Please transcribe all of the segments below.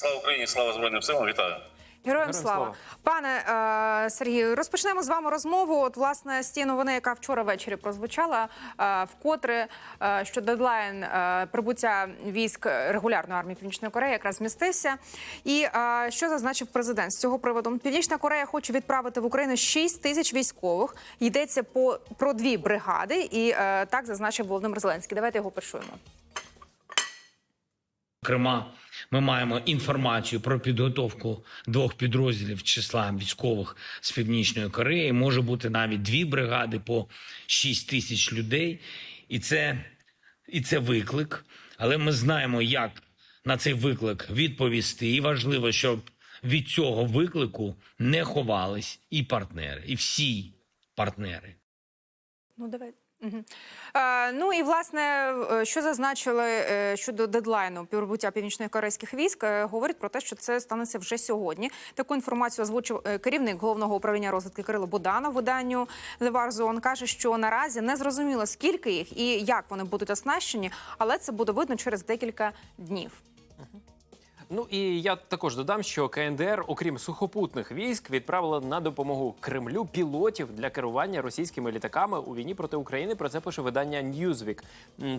Слава Україні, слава Збройним силам, вітаю. Героям Героям слава. слава. пане е, Сергію. Розпочнемо з вами розмову. От власне з тієї новини, яка вчора ввечері прозвучала, е, вкотре е, що дедлайн е, прибуття військ регулярної армії Північної Кореї якраз змістився. І е, що зазначив президент з цього приводу? Північна Корея хоче відправити в Україну 6 тисяч військових. Йдеться по про дві бригади, і е, так зазначив Володимир Зеленський. Давайте його почуємо. Зокрема, ми маємо інформацію про підготовку двох підрозділів числа військових з північної Кореї. Може бути навіть дві бригади по 6 тисяч людей, і це, і це виклик. Але ми знаємо, як на цей виклик відповісти. І важливо, щоб від цього виклику не ховались і партнери, і всі партнери. Ну, давай. Ну і власне, е, що зазначили е, щодо дедлайну прибуття північно-корейських військ, е, говорять про те, що це станеться вже сьогодні. Таку інформацію озвучив керівник головного управління розвідки Кирило Буданов виданню The War каже, що наразі не зрозуміло скільки їх і як вони будуть оснащені, але це буде видно через декілька днів. Ну і я також додам, що КНДР, окрім сухопутних військ, відправила на допомогу Кремлю пілотів для керування російськими літаками у війні проти України. Про це пише видання Newsweek.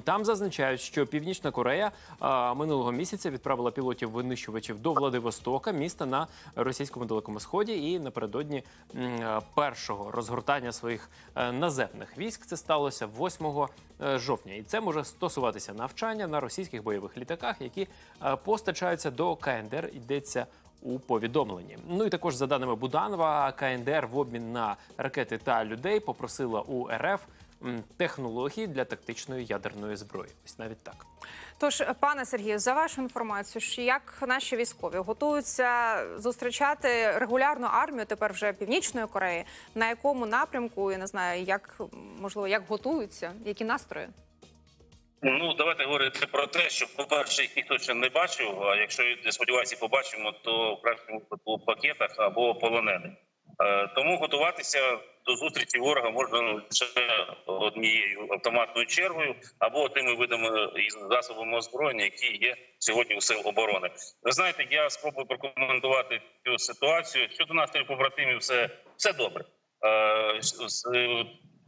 Там зазначають, що Північна Корея а, минулого місяця відправила пілотів винищувачів до Владивостока, міста на російському далекому сході, і напередодні першого розгортання своїх е, наземних військ це сталося 8 е, жовтня, і це може стосуватися навчання на російських бойових літаках, які е, постачаються до КНДР. Йдеться у повідомленні. Ну і також за даними Буданова, КНДР в обмін на ракети та людей попросила у РФ технології для тактичної ядерної зброї. Ось навіть так. Тож, пане Сергію, за вашу інформацію, що як наші військові готуються зустрічати регулярну армію тепер вже північної Кореї, на якому напрямку я не знаю, як можливо як готуються, які настрої? Ну давайте говорити про те, що по-перше, їх ніхто ще не бачив. А якщо сподіваюся, побачимо, то в кращому випадку в пакетах або полонених. Е, Тому готуватися до зустрічі ворога можна лише однією автоматною чергою або тими видами і засобами озброєння, які є сьогодні у сил оборони. Ви знаєте, я спробую прокоментувати цю ситуацію. Щодо настрою побратимів, все, все добре.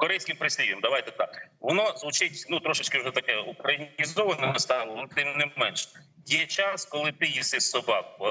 Корейським прислів'ям, давайте так. Воно звучить ну трошечки вже таке українізоване стало, але тим не менш. Є час, коли ти їси собаку.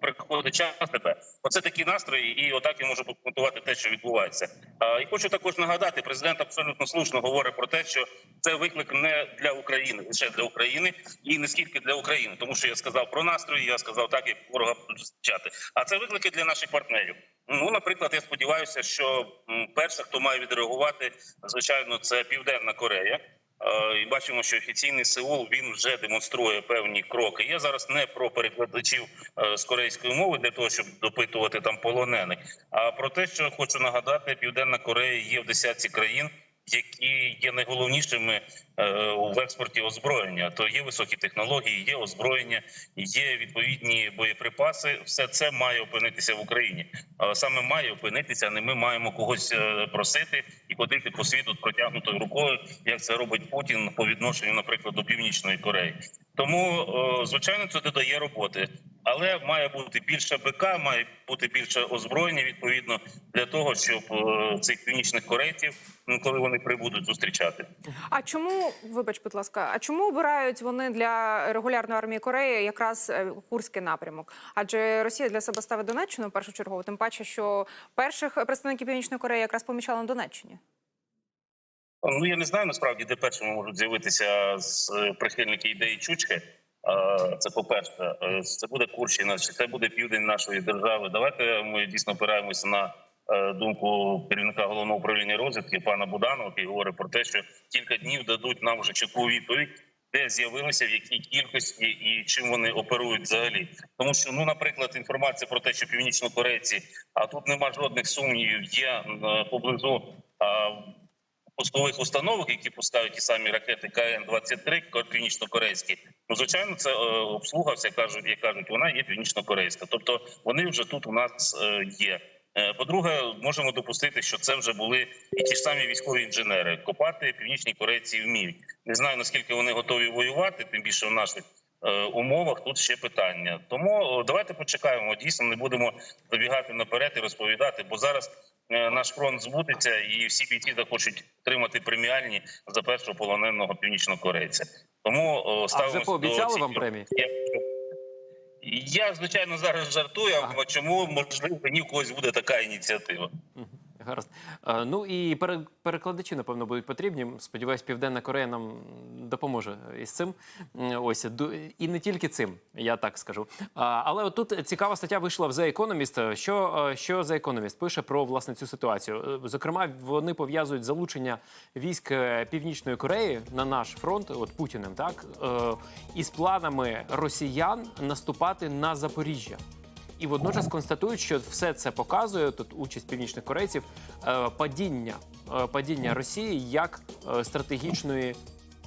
Приходить час тебе. Оце такі настрої, і отак я можу прокоментувати те, що відбувається. А, і хочу також нагадати, президент абсолютно слушно говорить про те, що це виклик не для України, лише для України, і не скільки для України, тому що я сказав про настрої, я сказав так, як ворога зустрічати. А це виклики для наших партнерів. Ну, наприклад, я сподіваюся, що перша, хто має відреагувати, звичайно, це Південна Корея. Е, І бачимо, що офіційний Сеул він вже демонструє певні кроки. Я зараз не про перекладачів е, з корейської мови для того, щоб допитувати там полонених, а про те, що хочу нагадати, Південна Корея є в десятці країн, які є найголовнішими е, в експорті озброєння. То є високі технології, є озброєння, є відповідні боєприпаси. Все це має опинитися в Україні. Саме має опинитися, а не ми маємо когось е, просити і ходити по світу протягнутою рукою, як це робить Путін по відношенню, наприклад, до Північної Кореї. Тому, е, звичайно, це додає роботи, але має бути більше БК, має бути більше озброєння відповідно для того, щоб е, цих північних корейців, ну, коли вони прибудуть зустрічати. А чому, вибач, будь ласка, а чому обирають вони для регулярної армії Кореї якраз е, Курський напрямок? Адже Росія для себе ставить Донеччину першочергово, тим паче, що перших представників Північної Кореї якраз помічали на Донеччині. Ну я не знаю насправді, де першими можуть з'явитися з е, прихильники ідеї Чучки. Е, Це по перше, це буде Курщина, чи це буде південь нашої держави. Давайте ми дійсно опираємося на е, думку керівника головного управління розвідки пана Буданова, який говорить про те, що кілька днів дадуть нам вже чітку відповідь. Де з'явилися, в якій кількості і чим вони оперують взагалі, тому що ну, наприклад, інформація про те, що північнокорейці, а тут нема жодних сумнівів, є е, поблизу пускових установок, які пускають ті самі ракети КН-23, північно-корейські. Ну, звичайно, це е, обслуга, вся кажуть, як кажуть, вона є північно-корейська. Тобто вони вже тут у нас е, є. Е, По-друге, можемо допустити, що це вже були і ті ж самі військові інженери. Копати північні корейці вміють. Не знаю наскільки вони готові воювати, тим більше в наших умовах тут ще питання. Тому давайте почекаємо. Дійсно, не будемо забігати наперед і розповідати, бо зараз наш фронт збудеться, і всі бійці захочуть отримати преміальні за першого полоненого північнокорейця. Тому е, А вже пообіцяли вам премії? Я, я звичайно зараз жартую. А чому можливо ні в когось буде така ініціатива? Гаразд. Е, Ну і перекладачі, напевно, будуть потрібні. Сподіваюсь, Південна Корея нам допоможе із цим. Ось і не тільки цим, я так скажу. Але отут цікава стаття вийшла в The Economist. Що, е, що The Economist пише про власне цю ситуацію? Е, Зокрема, вони пов'язують залучення військ е, Північної Кореї на наш фронт, от Путіним, так е, із планами росіян наступати на Запоріжжя. І водночас констатують, що все це показує тут участь північних корейців е, падіння, е, падіння Росії як е, стратегічної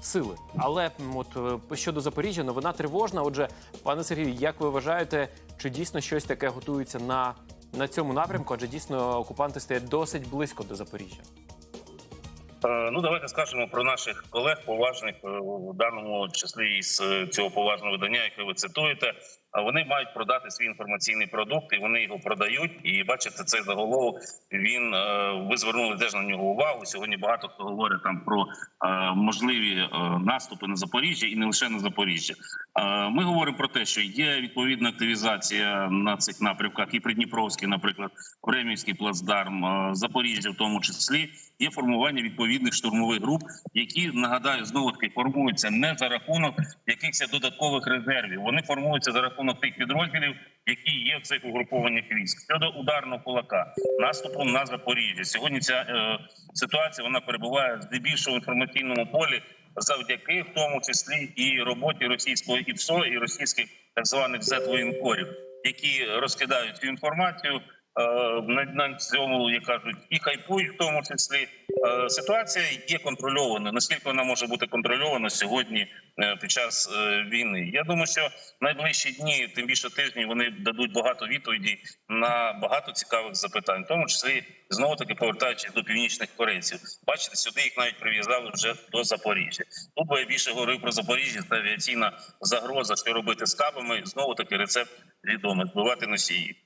сили. Але от е, щодо Запоріжжя, новина тривожна. Отже, пане Сергію, як ви вважаєте, чи дійсно щось таке готується на, на цьому напрямку? Адже дійсно окупанти стоять досить близько до Запоріжжя. Е, Ну, давайте скажемо про наших колег поважних е, в даному числі із е, цього поважного видання, яке ви цитуєте. Вони мають продати свій інформаційний продукт, і вони його продають. І бачите, цей заголовок він е, ви звернули теж на нього увагу. Сьогодні багато хто говорить там про е, можливі е, наступи на Запоріжжя і не лише на Запоріжжя. Ми говоримо про те, що є відповідна активізація на цих напрямках, і Придніпровський, наприклад, Времівський плацдарм, Запоріжжя, в тому числі є формування відповідних штурмових груп, які нагадаю знову таки формуються не за рахунок якихось додаткових резервів. Вони формуються за рахунок тих підрозділів, які є в цих угрупованих військ щодо ударного кулака, наступу на Запоріжжя. Сьогодні ця е, ситуація вона перебуває здебільшого в інформаційному полі завдяки в тому числі і роботі російського ІПСО і російських так званих зет-воєнкорів, які розкидають цю інформацію. Е, На, на цьому, як кажуть, і хайпують в тому числі. Е, Ситуація є контрольованою. Наскільки вона може бути контрольована сьогодні е, під час війни? Я думаю, що найближчі дні, тим більше тижні, вони дадуть багато відповідей на багато цікавих запитань, в тому числі знову таки повертаючись до північних корейців. Бачите, сюди їх навіть прив'язали вже до Запоріжжя. Тут би я більше говорив про Запоріжжя. Це авіаційна загроза, що робити з кабами. Знову таки рецепт відомий збивати носії.